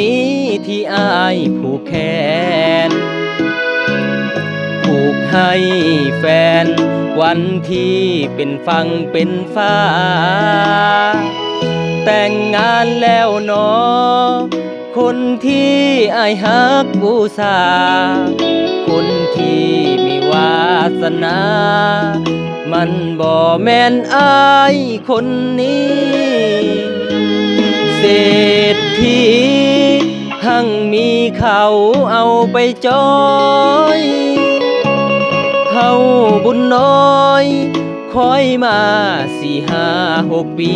นี้ที่อายผูกแขน ผูกให้แฟน วันที่เป็นฟังเป็นฟ้า แต่งงานแล้วเนอ คนที่อายฮักบูชาคนที่มีวาสนา มันบ่แม่นอายคนนี้เศรษฐี เขาเอาไปจอยเฮาบุญน้อยคอยมาสี่ห้าหกปี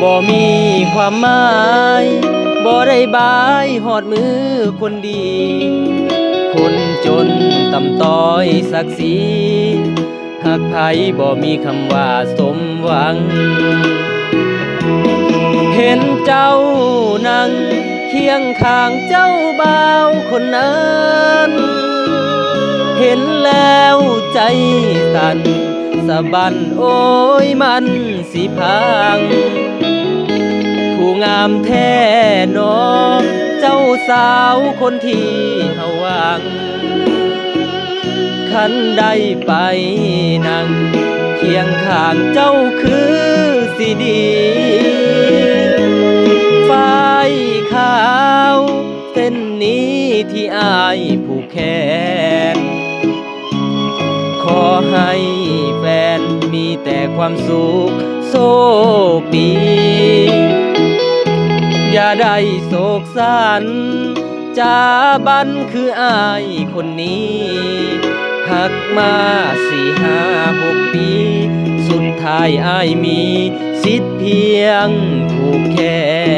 บ่มีความหมายบ่ได้บายหอดมือคนดี คนจนต่ำต้อยศักดิ์ศรีหากไผบ่มีคำว่าสมหวัง เห็นเจ้านั่ง เคียงข้างเจ้าบ่าวคนนั้น เห็นแล้วใจสั่นสะบันโอ้ยมันสิพัง ผู้งามแท้นอเจ้าสาวคนที่เฮาหวังคันได้ไปนั่งเคียงข้างเจ้าคือสิดี เส้นนี้ที่อายผูกแขนขอให้แฟนมีแต่ความสุขโชคดี อย่าได้โศกสันจาบันคืออายคนนี้หักมาสี่ห้าหกปี สุดท้ายอายมี สิทธิ์เพียงผูกแขน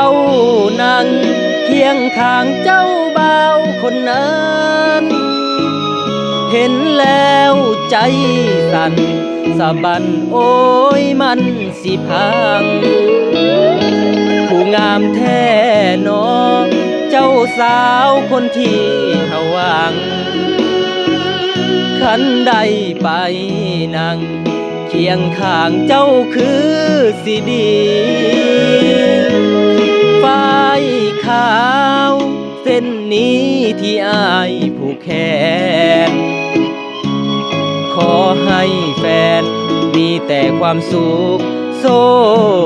านั่งเคียงข้างเจ้าเบาคนนั้น เห็นแล้วใจสั่นสะบันโอ้ยมันสิพัง ผู้งามแท้นอเจ้าสาวคนที่เฮาหวังขันได้ไปนั่ง คียงข้างเจ้าคือสิดีฝ้ายขาว เส้นนี้ที่อายผูกแขนขอให้แฟน มีแต่ความสุขโช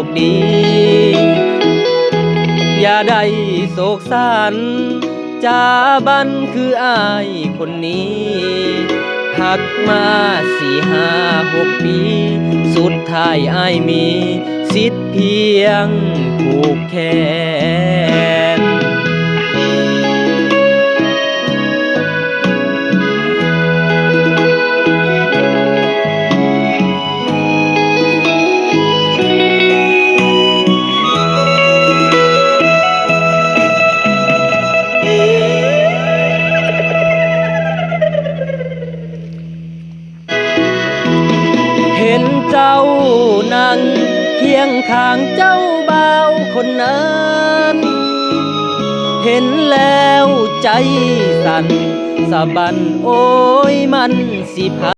คดี อย่าได้โศกสันจาบันคืออายคนนี้ กมาสี่ห้าหกปี สุดท้ายไอ้มี สิทธิ์เพียงผูกแขน เจ้านั่งเคียงข้างเจ้าเบาคนนั้น เห็นแล้วใจสั่นสะบันโอ้ยมันสิพา